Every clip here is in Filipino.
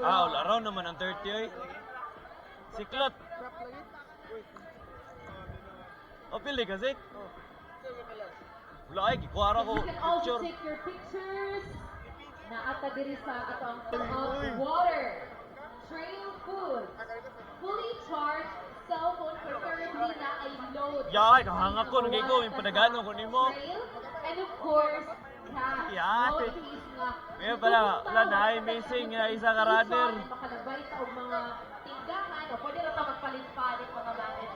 Ah, around naman ang 30 ay. Siklot. O pili ka, Zik? Oh. Sige ka lang. Wala ay, gikwara ko. Picture. take your pictures na ata diri sa atong of water, trail food, fully charged cell phone preferably na ay load. Yay, kahanga ko, nagay ko, yung padagano ko nimo. Trail, and of course, cash. Yan. No fees nga. Kaya pala, wala na ay missing nga isa ka runner. Makalabay sa og mga tinggahan o pwede na ta magpalit-palit mga gamit.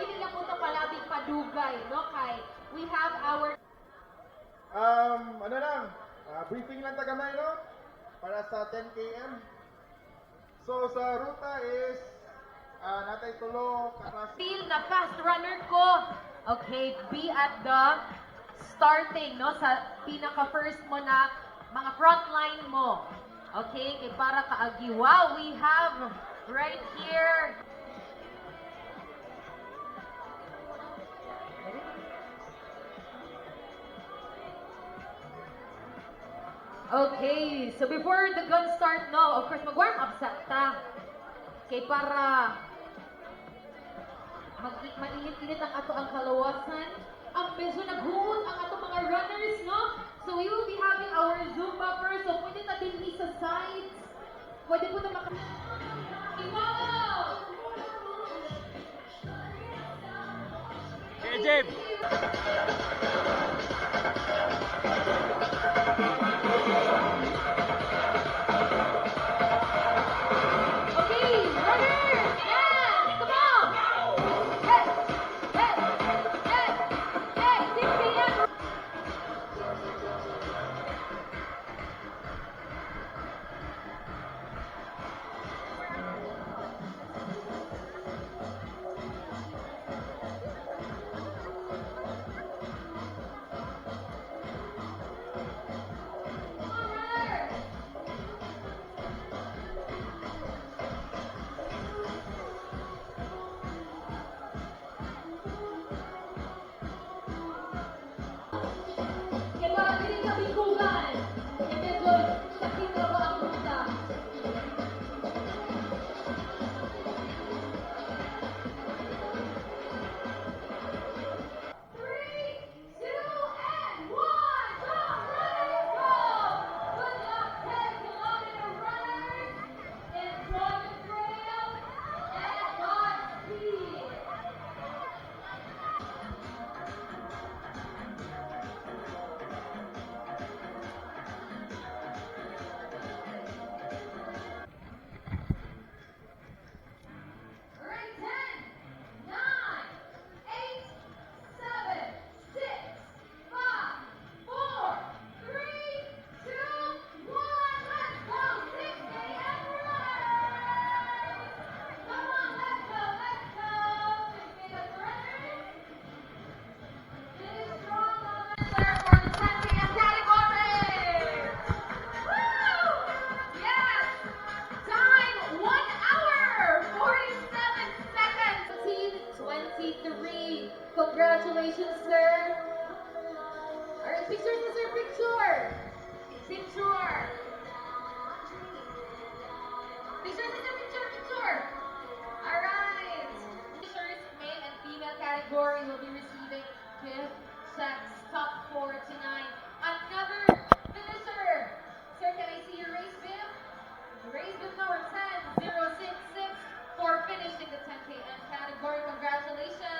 Hindi lang po ito palabing padugay, no? Kay we have our Um, ano lang, ah, briefing lang tagamay, no? Para sa 10 km. So, sa ruta is, ah, natay tulo, karas feel na fast runner ko. Okay, be at the starting, no? Sa pinaka-first mo na mga front line mo. Okay, kay para kaagi. Wow, we have right here. Okay, so before the gun start, no, of course, mag-warm up sa ta. Kay para mag mainit-init ang ato ang kalawasan. Ang medyo naghuhot Najib Congratulations, sir. Alright, picture, sir, picture. Picture. Picture, finishing the 10K and category. Congratulations.